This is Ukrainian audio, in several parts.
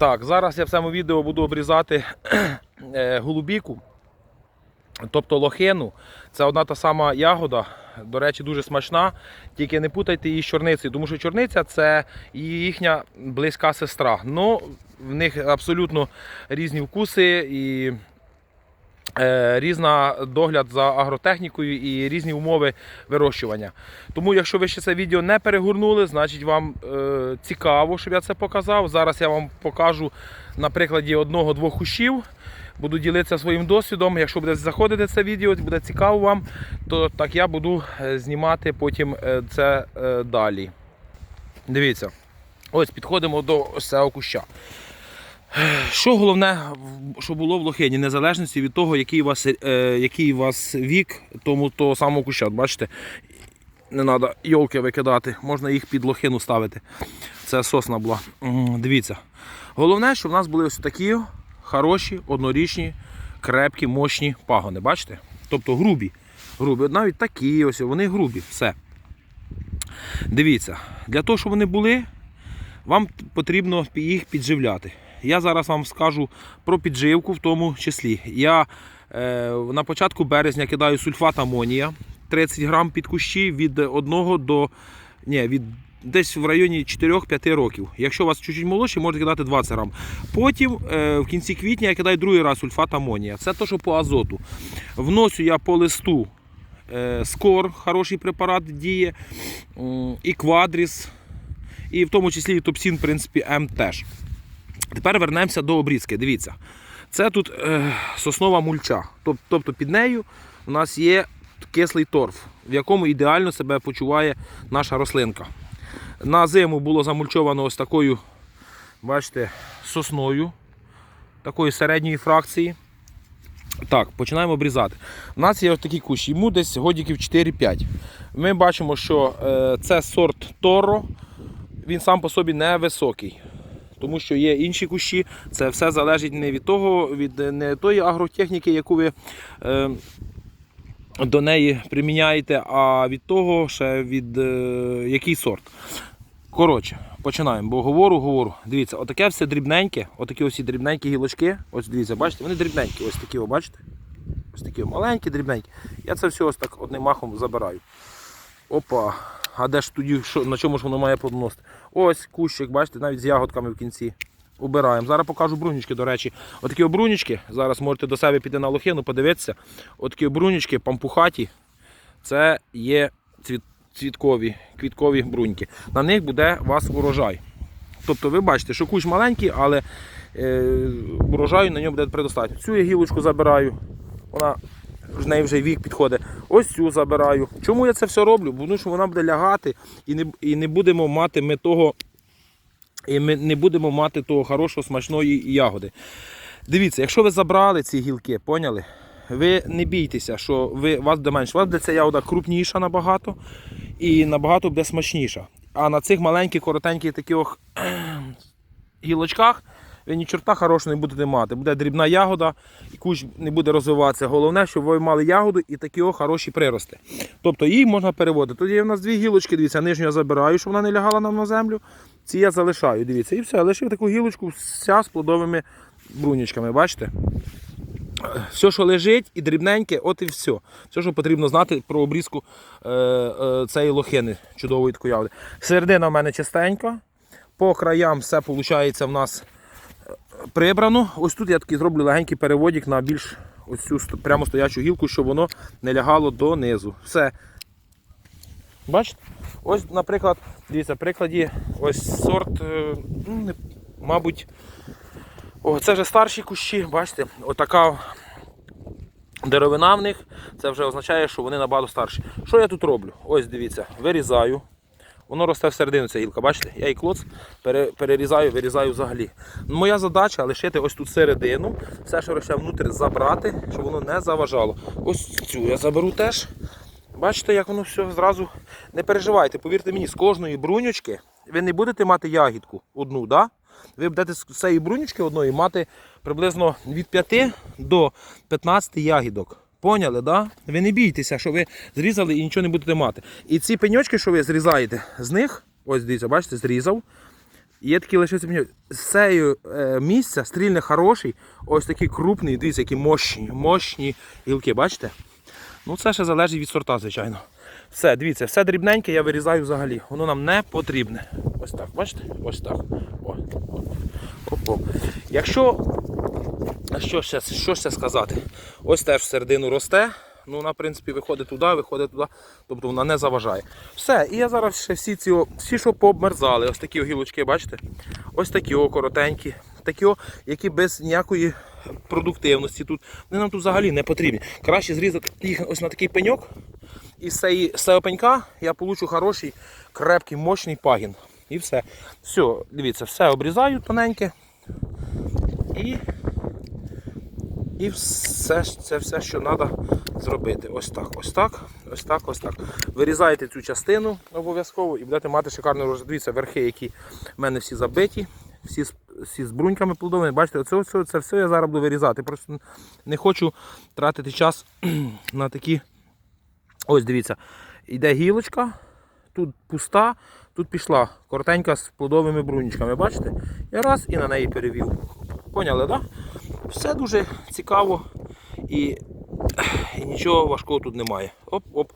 Так, зараз я в цьому відео буду обрізати е, голубіку, тобто лохину. Це одна та сама ягода, до речі, дуже смачна. Тільки не путайте її з чорницею, тому що чорниця це їхня близька сестра. Ну, в них абсолютно різні вкуси і різна догляд за агротехнікою і різні умови вирощування. Тому, якщо ви ще це відео не перегорнули, значить вам е, цікаво, щоб я це показав. Зараз я вам покажу на прикладі одного-двох кущів. Буду ділитися своїм досвідом. Якщо буде заходити це відео, буде цікаво вам, то так я буду е, знімати потім е, це е, далі. Дивіться, ось підходимо до ось цього куща. Що головне, що було в лохині, незалежності від того, який у вас, е, який у вас вік, тому того самого куща. Бачите, не треба йолки викидати, можна їх під лохину ставити. Це сосна була. Дивіться. Головне, щоб в нас були ось такі хороші, однорічні, крепкі, мощні пагони. Бачите? Тобто грубі. грубі. Навіть такі ось, вони грубі. Все. Дивіться, для того, щоб вони були, вам потрібно їх підживляти. Я зараз вам скажу про підживку в тому числі. Я е, на початку березня кидаю сульфат амонія 30 грам під кущі від 1 до ні, від десь в районі 4-5 років. Якщо у вас чуть-чуть молодші, можете кидати 20 грам. Потім е, в кінці квітня я кидаю другий раз сульфат амонія. Це те, що по азоту. Вносю я по листу е, скор, хороший препарат діє, м, і квадріс, і в тому числі і топсін, в принципі, М теж. Тепер вернемося до обрізки. Дивіться, це тут е, соснова мульча. Тобто під нею у нас є кислий торф, в якому ідеально себе почуває наша рослинка. На зиму було замульчовано ось такою, бачите, сосною, такої середньої фракції. Так, починаємо обрізати. У нас є ось такий кущ, йому десь годиків 4-5. Ми бачимо, що е, це сорт Торо, він сам по собі не високий. Тому що є інші кущі, це все залежить не від того, від е, не тої агротехніки, яку ви е, до неї приміняєте, а від того, ще від е, який сорт. Коротше, починаємо, бо говору, говору. Дивіться, отаке все дрібненьке, отакі ось дрібненькі гілочки. Ось дивіться, бачите, вони дрібненькі, ось такі, о, бачите? Ось такі маленькі, дрібненькі. Я це все ось так одним махом забираю. Опа. А де ж тоді, що, на чому ж воно має плодоносити? Ось кущик, бачите, навіть з ягодками в кінці. Убираємо. Зараз покажу брунічки, до речі. Отакі брунічки. Зараз можете до себе піти на лохину, подивитися. Отакі брунічки, пампухаті. Це є цвіт, цвіткові, квіткові бруньки. На них буде у вас урожай. Тобто ви бачите, що кущ маленький, але е, урожаю на ньому буде предостатньо. Цю я гілочку забираю. Вона в неї вже вік підходить. Ось цю забираю. Чому я це все роблю? Бо Тому що вона буде лягати і не, і не будемо мати ми того. І ми не будемо мати того хорошого смачної ягоди. Дивіться, якщо ви забрали ці гілки, поняли? Ви не бійтеся, що ви, вас буде менше. У вас буде ця ягода крупніша набагато і набагато буде смачніша. А на цих маленьких, коротеньких таких гілочках ви ні чорта хорошого не будете мати. Буде дрібна ягода, і кущ не буде розвиватися. Головне, щоб ви мали ягоду і такі о хороші прирости. Тобто її можна переводити. Тут є в нас дві гілочки, дивіться, нижню я забираю, щоб вона не лягала нам на землю. Ці я залишаю, дивіться, і все, лишив таку гілочку вся з плодовими брунічками, бачите? Все, що лежить і дрібненьке, от і все. Все, що потрібно знати про обрізку е, е, цієї лохини, чудової ягоди. Середина в мене чистенька. По краям все виходить в нас прибрано. Ось тут я такий зроблю легенький переводик на більш ось цю прямо стоячу гілку, щоб воно не лягало донизу. Все. Бачите? Ось, наприклад, дивіться, прикладі ось сорт, е, ну, мабуть, о, це вже старші кущі, бачите, отака деревина в них, це вже означає, що вони набагато старші. Що я тут роблю? Ось дивіться, вирізаю. Воно росте всередину, ця гілка, бачите? Я і клоц перерізаю, вирізаю взагалі. Моя задача лишити ось тут середину, все, що росте внутрі, забрати, щоб воно не заважало. Ось цю я заберу теж. Бачите, як воно все зразу. Не переживайте, повірте мені, з кожної брунючки ви не будете мати ягідку одну, да? ви будете з цієї брунючки одної мати приблизно від 5 до 15 ягідок. Поняли, да? Ви не бійтеся, що ви зрізали і нічого не будете мати. І ці пеньочки, що ви зрізаєте, з них, ось дивіться, бачите, зрізав. Є такі лише пеньок. З цієї е, місця стрільне хороший, ось такий крупний, дивіться, які мощні, мощні гілки, бачите? Ну це ще залежить від сорта, звичайно. Все, дивіться, все дрібненьке я вирізаю взагалі. Воно нам не потрібне. Ось так, бачите? Ось так. О, о. Якщо що ще, що ще сказати? Ось теж всередину росте. Ну, вона, в принципі, виходить туди, виходить туди, тобто вона не заважає. Все, і я зараз ще всі ці, всі, що пообмерзали, ось такі гілочки, бачите? Ось такі о, коротенькі, такі, о, які без ніякої продуктивності тут. Вони нам тут взагалі не потрібні. Краще зрізати їх ось на такий пеньок. І з цього пенька я получу хороший, крепкий, мощний пагін. І все. Все, дивіться, все обрізаю тоненьке. І і все, це все, що треба зробити. Ось так, ось так, ось так, ось так. Вирізаєте цю частину обов'язково і будете мати шикарну. Дивіться, верхи, які в мене всі забиті, всі, всі з бруньками плодовими. Бачите, оце, оце, це все я зараз буду вирізати. Просто не хочу тратити час на такі. Ось дивіться, йде гілочка, тут пуста, тут пішла коротенька з плодовими брунічками. Бачите? Я раз і на неї перевів. Поняли, так? Да? Все дуже цікаво і, і нічого важкого тут немає. Оп-оп.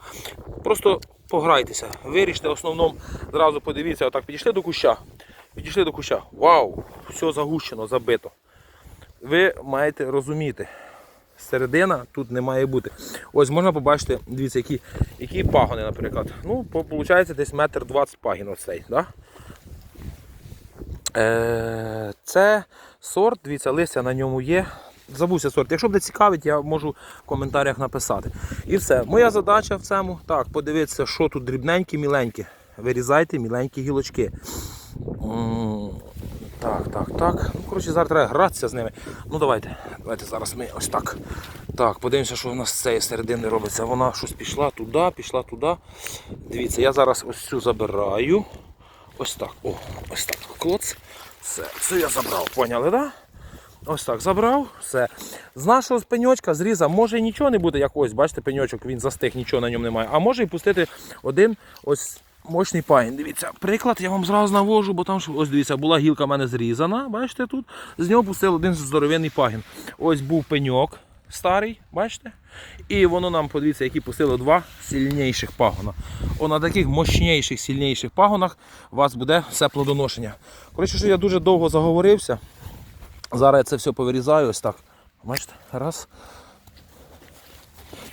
Просто пограйтеся, виріште основному, зразу подивіться, отак підійшли до куща. Підійшли до куща. Вау! Все загущено, забито. Ви маєте розуміти, середина тут не має бути. Ось можна побачити, дивіться, які, які пагони, наприклад. Ну, виходить десь метр двадцять пагін оцей. Да? Е, це сорт, дивіться, листя на ньому є. Забувся сорт. Якщо буде цікавить, я можу в коментарях написати. І все. Моя задача в цьому так, подивитися, що тут дрібненькі, міленькі. Вирізайте міленькі гілочки. Так, так, так. Ну, коротше, зараз треба гратися з ними. Ну давайте. Давайте зараз ми ось так. Так, подивимося, що у нас з цієї середини робиться. Вона щось пішла туди, пішла туди. Дивіться, я зараз ось цю забираю. Ось так. О, ось так. Клоц. Все, це я забрав, поняли, так? Да? Ось так забрав, все. З нашого пеньочка зрізав, може і нічого не буде, як ось, бачите, пеньочок, він застиг, нічого на ньому немає. А може і пустити один ось мощний пагін. Дивіться, приклад я вам зразу навожу, бо там ось дивіться, була гілка в мене зрізана, бачите тут. З нього пустив один здоровенний пагін. Ось був пеньок старий, бачите? І воно нам, подивіться, які пустило два сильніших пагона. О, на таких мощніших, сильніших пагонах у вас буде все плодоношення. Коротше, що я дуже довго заговорився. Зараз я це все повирізаю ось так. Бачите? Раз.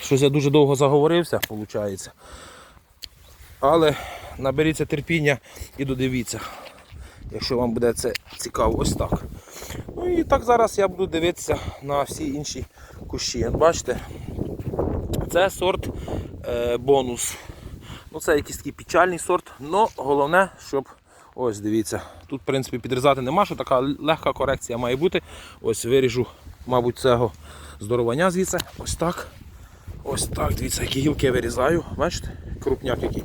Щось я дуже довго заговорився, виходить. Але наберіться терпіння і додивіться, якщо вам буде це цікаво, ось так. Ну і так зараз я буду дивитися на всі інші кущі. Бачите, це сорт е, бонус. Ну, це якийсь такий печальний сорт, але головне, щоб ось дивіться. Тут, в принципі, підрізати нема, що така легка корекція має бути. Ось виріжу, мабуть, цього здоровання звідси. Ось так. Ось так, дивіться, які гілки я вирізаю. Бачите? Крупняк який.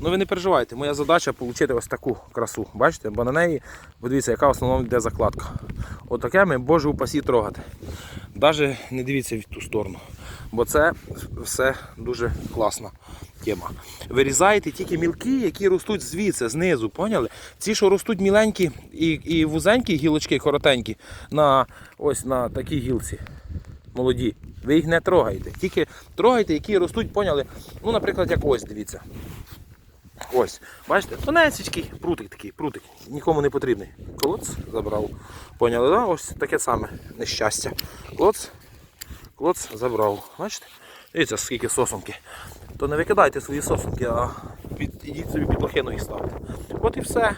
Ну ви не переживайте, моя задача отримати ось таку красу. Бачите? Бо на неї, подивіться, яка в основному йде закладка. Отаке ми боже упасі трогати. Навіть не дивіться в ту сторону. Бо це все дуже класна тема. Вирізаєте тільки мілкі, які ростуть звідси, знизу, поняли? Ці, що ростуть міленькі і, і вузенькі гілочки, коротенькі, на ось на такій гілці молоді. Ви їх не трогаєте. Тільки трогайте, які ростуть, поняли? Ну, наприклад, як ось, дивіться. Ось. Бачите, тонесечкий прутик такий, прутик. Нікому не потрібний. Клоц забрав. Поняли, да? Ось таке саме нещастя. Клоц, клоц забрав. Бачите? Дивіться, скільки сосунки. То не викидайте свої сосунки, а під, собі під лохину і ставте. От і все.